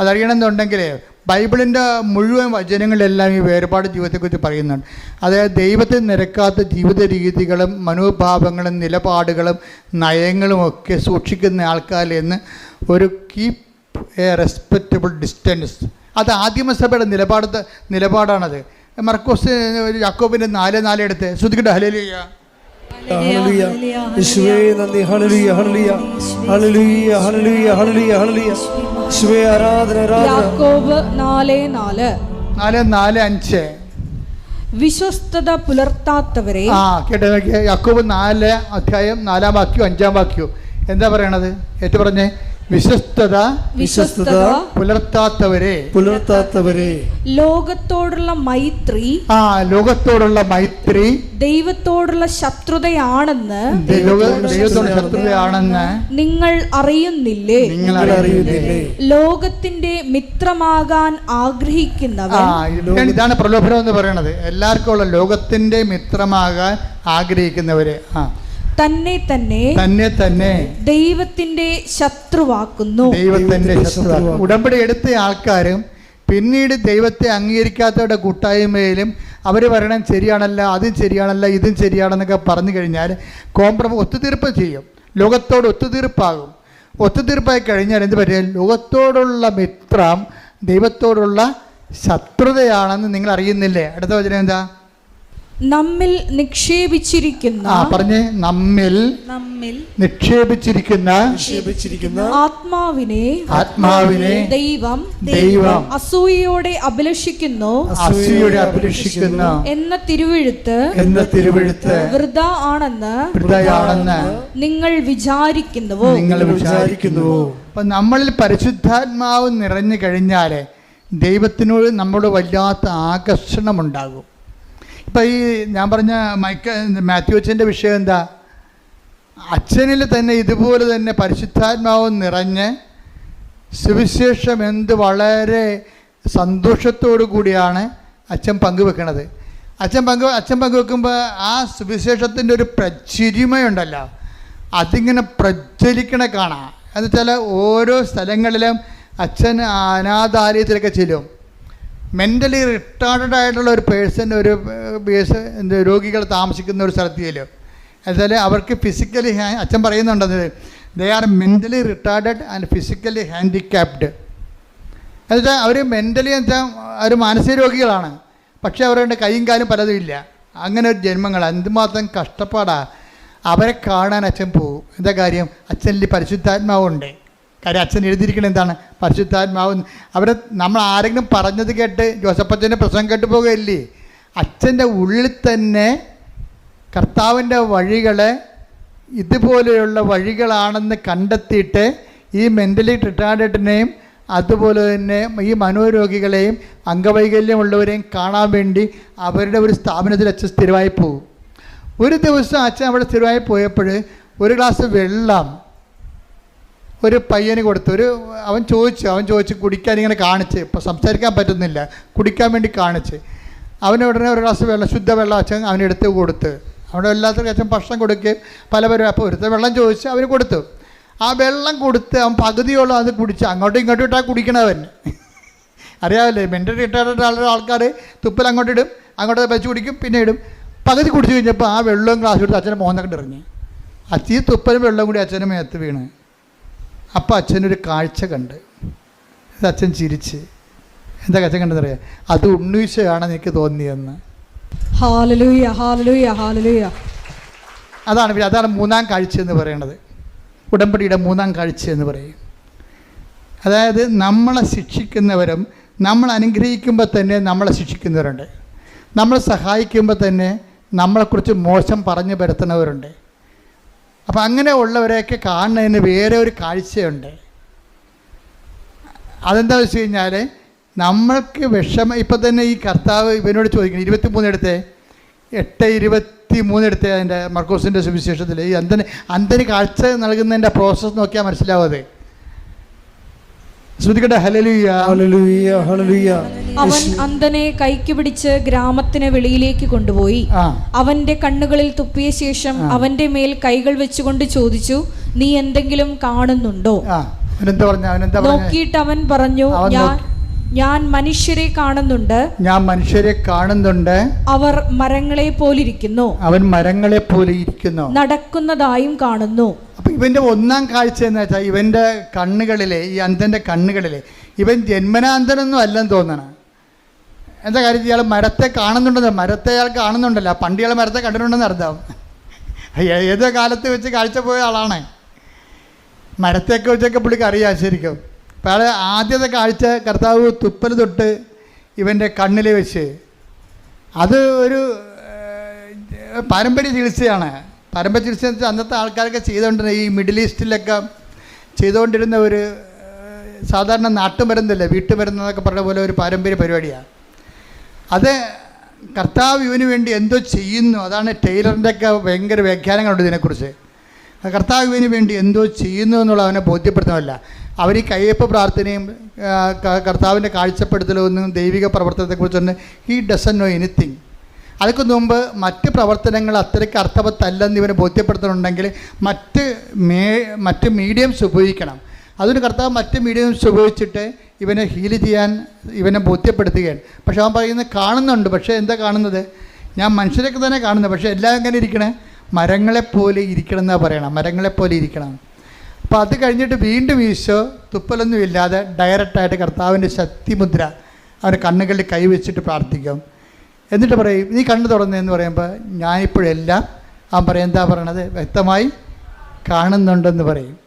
അതറിയണമെന്നുണ്ടെങ്കിൽ ബൈബിളിന്റെ മുഴുവൻ വചനങ്ങളെല്ലാം ഈ വേർപാട് ജീവിതത്തെക്കുറിച്ച് പറയുന്നുണ്ട്. അതായത് ദൈവത്തെ നിരക്കാത്ത ജീവിത രീതികളും മനോഭാവങ്ങളും നിലപാടുകളും നയങ്ങളും ഒക്കെ സൂക്ഷിക്കുന്ന ആൾക്കാരിൽ ഒരു കീപ്പ് എ റെസ്പെക്റ്റബിൾ ഡിസ്റ്റൻസ് അത് ആദിമസഭയുടെ നിലപാട് നിലപാടാണത്. മർക്കോസ് യാക്കോബിന്റെ നാല് നാലെടുത്ത് ശ്രുതിക്കട്ടെ ഹലേലിയ യേശുവേ നന്ദി. ഹല്ലേലൂയ ഹല്ലേലൂയ. ഹല്ലേലൂയ ഹല്ലേലൂയ ഹല്ലേലൂയ ഹല്ലേലൂയ. യേശുവേ ആരാധന ആരാധന. യാക്കോബ് നാല് നാല്. നാല് നാല് അഞ്ച്. വിശ്വസ്തത പുലർത്താത്തവരെ ആ കേട്ടോ. യാക്കോബ് നാല് അധ്യായം നാലാം വാക്യവും അഞ്ചാം വാക്യവും. എന്താ പറയണത്? ഏറ്റു പറഞ്ഞേ. വിശ്വസ്തത വിശ്വസ്തത പുലർത്താത്തവരെ. പുലർത്താത്തവരെ. ലോകത്തോടുള്ള മൈത്രി ആ ലോകത്തോടുള്ള മൈത്രി ദൈവത്തോടുള്ള ശത്രുതയാണെന്ന് ദൈവത്തോടുള്ള ദൈവത്തോട് ശത്രുതയാണെന്ന് നിങ്ങൾ അറിയുന്നില്ലേ? നിങ്ങൾ അറിയുന്നില്ലേ ലോകത്തിന്റെ മിത്രമാകാൻ ആഗ്രഹിക്കുന്നവർ ഇതാണ് ഇതാണ് പ്രലോഭനം എന്ന് പറയണത് എല്ലാവർക്കും ഉള്ള ലോകത്തിന്റെ മിത്രമാകാൻ ആഗ്രഹിക്കുന്നവര്. ആ. തന്നെ തന്നെ തന്നെ തന്നെ ദൈവത്തിന്റെ ശത്രുവാക്കുന്നു. ദൈവത്തിന്റെ ശത്രുവാക്കുന്നു. ശത്രു ഉടമ്പടി എടുത്ത ആൾക്കാരും പിന്നീട് ദൈവത്തെ അംഗീകരിക്കാത്തവരുടെ കൂട്ടായ്മയിലും അവർ പറയണം ശരിയാണല്ല അതും ശരിയാണല്ല ഇതും ശരിയാണെന്നൊക്കെ പറഞ്ഞു കഴിഞ്ഞാൽ കോംപ്രം ഒത്തുതീർപ്പ് ചെയ്യും. ലോകത്തോട് ഒത്തുതീർപ്പാകും. ഒത്തുതീർപ്പായി കഴിഞ്ഞാൽ എന്ത് പറ്റും? ലോകത്തോടുള്ള മിത്രം ദൈവത്തോടുള്ള ശത്രുതയാണെന്ന് നിങ്ങൾ അറിയുന്നില്ലേ? അടുത്ത വചനം എന്താ? നമ്മിൽ നിക്ഷേപിച്ചിരിക്കുന്ന ആ പറഞ്ഞ് നമ്മിൽ നമ്മിൽ നിക്ഷേപിച്ചിരിക്കുന്ന നിക്ഷേപിച്ചിരിക്കുന്ന ആത്മാവിനെ ആത്മാവിനെ ദൈവം ദൈവം അസൂയയോടെ അഭിലഷിക്കുന്നു അസൂയയോടെ അഭിലഷിക്കുന്നു എന്ന തിരുവെഴുത്ത് എന്ന തിരുവെഴുത്ത് വൃത ആണെന്ന് വൃതയാണെന്ന് നിങ്ങൾ വിചാരിക്കുന്നുവോ? നിങ്ങൾ വിചാരിക്കുന്നുവോ അപ്പൊ നമ്മളിൽ പരിശുദ്ധാത്മാവ് നിറഞ്ഞു കഴിഞ്ഞാൽ ദൈവത്തിനോട് നമ്മളോട് വല്ലാത്ത ആകർഷണമുണ്ടാകും. ഇപ്പം ഈ ഞാൻ പറഞ്ഞ മൈക്ക മാത്യു അച്ഛന്റെ വിഷയം എന്താ? അച്ഛനിൽ തന്നെ ഇതുപോലെ തന്നെ പരിശുദ്ധാത്മാവ് നിറഞ്ഞ് സുവിശേഷം എന്ത് വളരെ സന്തോഷത്തോടു കൂടിയാണ് അച്ഛൻ പങ്കുവെക്കുന്നത് അച്ഛൻ പങ്കു അച്ഛൻ പങ്കുവെക്കുമ്പോൾ ആ സുവിശേഷത്തിന്റെ ഒരു പ്രചിരിമയുണ്ടല്ലോ. അതിങ്ങനെ പ്രജ്വലിക്കണ കാണാം. എന്നുവെച്ചാൽ ഓരോ സ്ഥലങ്ങളിലും അച്ഛൻ അനാഥാലയത്തിലൊക്കെ ചെല്ലും. മെന്റലി റിട്ടാർഡഡ് ആയിട്ടുള്ള ഒരു പേഴ്സൺ ഒരു ബേസ് എന്ത് രോഗികൾ താമസിക്കുന്ന ഒരു സ്ഥലത്ത് ചെല്ലും എന്നാൽ അവർക്ക് ഫിസിക്കലി അച്ഛൻ പറയുന്നുണ്ടത് they are mentally retarded and physically handicapped എന്നുവെച്ചാൽ അവർ മെന്റലി വെച്ചാൽ അവർ മാനസിക രോഗികളാണ്. പക്ഷേ അവരുടെ കൈയും കാലും പലതും ഇല്ല. അങ്ങനെ ഒരു ജന്മങ്ങൾ എന്തുമാത്രം കഷ്ടപ്പാടാണ് അവരെ കാണാൻ അച്ഛൻ പോകും എന്താ കാര്യം? അച്ഛനിൽ പരിശുദ്ധാത്മാവുണ്ട്. കാര്യം അച്ഛൻ എഴുതിയിരിക്കുന്നത് എന്താണ്? പരിശുദ്ധാത്മാവ്. അവരെ നമ്മൾ ആരെങ്കിലും പറഞ്ഞത് കേട്ട് ജോസഫച്ചന്റെ പ്രസംഗം കേട്ട് പോകുകയില്ലേ? അച്ഛന്റെ ഉള്ളിൽ തന്നെ കർത്താവിന്റെ വഴികളെ ഇതുപോലെയുള്ള വഴികളാണെന്ന് കണ്ടെത്തിയിട്ട് ഈ മെന്റലി ട്രിട്ടാഡിനെയും അതുപോലെ തന്നെ ഈ മനോരോഗികളെയും അംഗവൈകല്യമുള്ളവരെയും കാണാൻ വേണ്ടി അവരുടെ ഒരു സ്ഥാപനത്തിൽ അച്ഛൻ സ്ഥിരമായി പോകും. ഒരു ദിവസം അച്ഛൻ അവിടെ സ്ഥിരമായി പോയപ്പോൾ ഒരു ഗ്ലാസ് വെള്ളം ഒരു പയ്യന് കൊടുത്തു ഒരു അവൻ ചോദിച്ചു അവൻ ചോദിച്ചു കുടിക്കാൻ ഇങ്ങനെ കാണിച്ച്. ഇപ്പോൾ സംസാരിക്കാൻ പറ്റുന്നില്ല. കുടിക്കാൻ വേണ്ടി കാണിച്ച്. അവന് ഉടനെ ഒരു ഗ്ലാസ് വെള്ളം ശുദ്ധ വെള്ളം അച്ഛൻ അവനെടുത്ത് കൊടുത്ത്. അവിടെ എല്ലാത്തിനും അച്ഛൻ ഭക്ഷണം കൊടുക്കുകയും പല പേരും അപ്പോൾ ഒരുത്ത വെള്ളം ചോദിച്ച് അവന് കൊടുത്തു. ആ വെള്ളം കൊടുത്ത് അവൻ പകുതിയോളം അത് കുടിച്ച് അങ്ങോട്ടും ഇങ്ങോട്ടും ഇട്ടാൽ കുടിക്കണവൻ. അറിയാമല്ലേ റിട്ടയർഡ് ആളുടെ ആൾക്കാർ തുപ്പൽ അങ്ങോട്ട് ഇടും അങ്ങോട്ട് വെച്ച് കുടിക്കും പിന്നെ ഇടും. പകുതി കുടിച്ച് കഴിഞ്ഞപ്പോൾ ആ വെള്ളവും ഗ്ലാസ് എടുത്ത് അച്ഛനെ മോഹനൊക്കെ ഇറങ്ങി. അച്ഛൻ തുപ്പലും വെള്ളം കൂടി അച്ഛന്റെ മേത്ത് വീണ്. അപ്പം അച്ഛനൊരു കാഴ്ച കണ്ട്. ഇത് അച്ഛൻ ചിരിച്ച്. എന്താ അച്ഛൻ കണ്ടെന്നറിയാം അത് ഉണ്ണീശയാണ് എനിക്ക് തോന്നിയെന്ന് ഹാലലൂയ ഹാലലൂയ ഹാലലൂയ അതാണ് അതാണ് മൂന്നാം കാഴ്ച എന്ന് പറയുന്നത് ഉടമ്പടിയുടെ മൂന്നാം കാഴ്ച എന്ന് പറയും. അതായത് നമ്മളെ ശിക്ഷിക്കുന്നവരും നമ്മൾ അനുഗ്രഹിക്കുമ്പോൾ തന്നെ നമ്മളെ ശിക്ഷിക്കുന്നവരുണ്ട്. നമ്മളെ സഹായിക്കുമ്പോൾ തന്നെ നമ്മളെക്കുറിച്ച് മോശം പറഞ്ഞു പരത്തുന്നവരുണ്ട്. അപ്പം അങ്ങനെ ഉള്ളവരെയൊക്കെ കാണുന്നതിന് വേറെ ഒരു കാഴ്ചയുണ്ട്. അതെന്താ വെച്ച് കഴിഞ്ഞാൽ നമ്മൾക്ക് വിഷമം ഇപ്പം തന്നെ ഈ കർത്താവ് ഇവനോട് ചോദിക്കണം ഇരുപത്തി മൂന്നെടുത്തെ എട്ട് ഇരുപത്തി മൂന്നെടുത്തെ അതിന്റെ മർക്കോസിന്റെ സുവിശേഷത്തിൽ ഈ അന്തന് അന്തന് കാഴ്ച നൽകുന്നതിന്റെ പ്രോസസ്സ് നോക്കിയാൽ മനസ്സിലാവാതെ. ശ്രദ്ധിക്കട്ടെ ഹലലുയ്യ ഹലലുയ്യ ഹല്ലേലൂയ. അവൻ അന്ധനെ കൈക്ക് പിടിച്ച് ഗ്രാമത്തിന് വെളിയിലേക്ക് കൊണ്ടുപോയി. അവന്റെ കണ്ണുകളിൽ തുപ്പിയ ശേഷം അവന്റെ മേൽ കൈകൾ വെച്ചുകൊണ്ട് ചോദിച്ചു നീ എന്തെങ്കിലും കാണുന്നുണ്ടോ? നോക്കിയിട്ട് അവൻ പറഞ്ഞു ഞാൻ ഞാൻ മനുഷ്യരെ കാണുന്നുണ്ട്. ഞാൻ മനുഷ്യരെ കാണുന്നുണ്ട്. അവർ മരങ്ങളെ പോലിരിക്കുന്നു. അവൻ മരങ്ങളെ പോലെ ഇരിക്കുന്നു. നടക്കുന്നതായും കാണുന്നു. അപ്പൊ ഇവന്റെ ഒന്നാം കാഴ്ച എന്ന് വെച്ചാൽ ഇവന്റെ കണ്ണുകളിലെ ഈ അന്ധന്റെ കണ്ണുകളിലെ ഇവൻ ജന്മനാന്തനൊന്നും അല്ലെന്ന് തോന്നണം. എന്താ കാര്യം ഇയാൾ മരത്തെ കാണുന്നുണ്ടെന്ന് മരത്തെ അയാൾ കാണുന്നുണ്ടല്ലോ. പണ്ട് ഇയാൾ മരത്തെ കണ്ടിട്ടുണ്ടെന്ന് അർത്ഥം. ഏത് കാലത്ത് വെച്ച് കാഴ്ച പോയ ആളാണ്. മരത്തെയൊക്കെ വെച്ചൊക്കെ പുള്ളിക്ക് അറിയാം ശരിക്കും. അപ്പോൾ അയാൾ ആദ്യത്തെ കാഴ്ച കർത്താവ് തുപ്പൽ തൊട്ട് ഇവന്റെ കണ്ണിൽ വെച്ച്. അത് ഒരു പാരമ്പര്യ ചികിത്സയാണ്. പാരമ്പര്യ ചികിത്സ എന്ന് വെച്ചാൽ അന്നത്തെ ആൾക്കാരൊക്കെ ചെയ്തുകൊണ്ടിരുന്ന ഈ മിഡിൽ ഈസ്റ്റിലൊക്കെ ചെയ്തുകൊണ്ടിരുന്ന ഒരു സാധാരണ നാട്ടുമരുന്നല്ലേ വീട്ടുമരുന്നെന്നൊക്കെ പറഞ്ഞ പോലെ ഒരു പാരമ്പര്യ പരിപാടിയാണ്. അത് കർത്താവ് ഇവന് വേണ്ടി എന്തോ ചെയ്യുന്നു. അതാണ് ടൈലറിന്റെ ഒക്കെ ഭയങ്കര വ്യാഖ്യാനങ്ങളുണ്ട് ഇതിനെക്കുറിച്ച്. കർത്താവ് ഇവന് വേണ്ടി എന്തോ ചെയ്യുന്നു എന്നുള്ള അവനെ ബോധ്യപ്പെടുത്തുന്നതല്ല. അവർ ഈ കയ്യപ്പ് പ്രാർത്ഥനയും കർത്താവിന്റെ കാഴ്ചപ്പെടുത്തലൊന്നും ദൈവിക പ്രവർത്തനത്തെക്കുറിച്ചൊന്നും ഹീ ഡസൻ നോ എനിത്തിങ് അതൊക്കെ മുമ്പ് മറ്റ് പ്രവർത്തനങ്ങൾ അത്രയ്ക്ക് അർത്ഥവത്തല്ലെന്ന് ഇവനെ ബോധ്യപ്പെടുത്തുന്നുണ്ടെങ്കിൽ മറ്റ് മേ മറ്റ് മീഡിയംസ് ഉപയോഗിക്കണം. അതിന് കർത്താവ് മറ്റ് മീഡിയംസ് ഉപയോഗിച്ചിട്ട് ഇവനെ ഹീൽ ചെയ്യാൻ ഇവനെ ബോധ്യപ്പെടുത്തുകയാണ്. പക്ഷെ അവൻ പറയുന്നത് കാണുന്നുണ്ട്. പക്ഷേ എന്താ കാണുന്നത്? ഞാൻ മനുഷ്യരൊക്കെ തന്നെ കാണുന്നത്. പക്ഷേ എല്ലാം എങ്ങനെ ഇരിക്കണേ? മരങ്ങളെപ്പോലെ ഇരിക്കണം എന്നാണ് പറയണം. മരങ്ങളെപ്പോലെ ഇരിക്കണം. അപ്പോൾ അത് കഴിഞ്ഞിട്ട് വീണ്ടും ഈശോ തുപ്പലൊന്നും ഇല്ലാതെ ഡയറക്റ്റായിട്ട് കർത്താവിന്റെ ശക്തിമുദ്ര അവന്റെ കണ്ണുകളിൽ കൈവച്ചിട്ട് പ്രാർത്ഥിക്കും. എന്നിട്ട് പറയും നീ കണ്ണു തുറന്നതെന്ന് പറയുമ്പോൾ ഞാനിപ്പോഴെല്ലാം അവൻ പറയും എന്താ പറയണത്? വ്യക്തമായി കാണുന്നുണ്ടെന്ന് പറയും.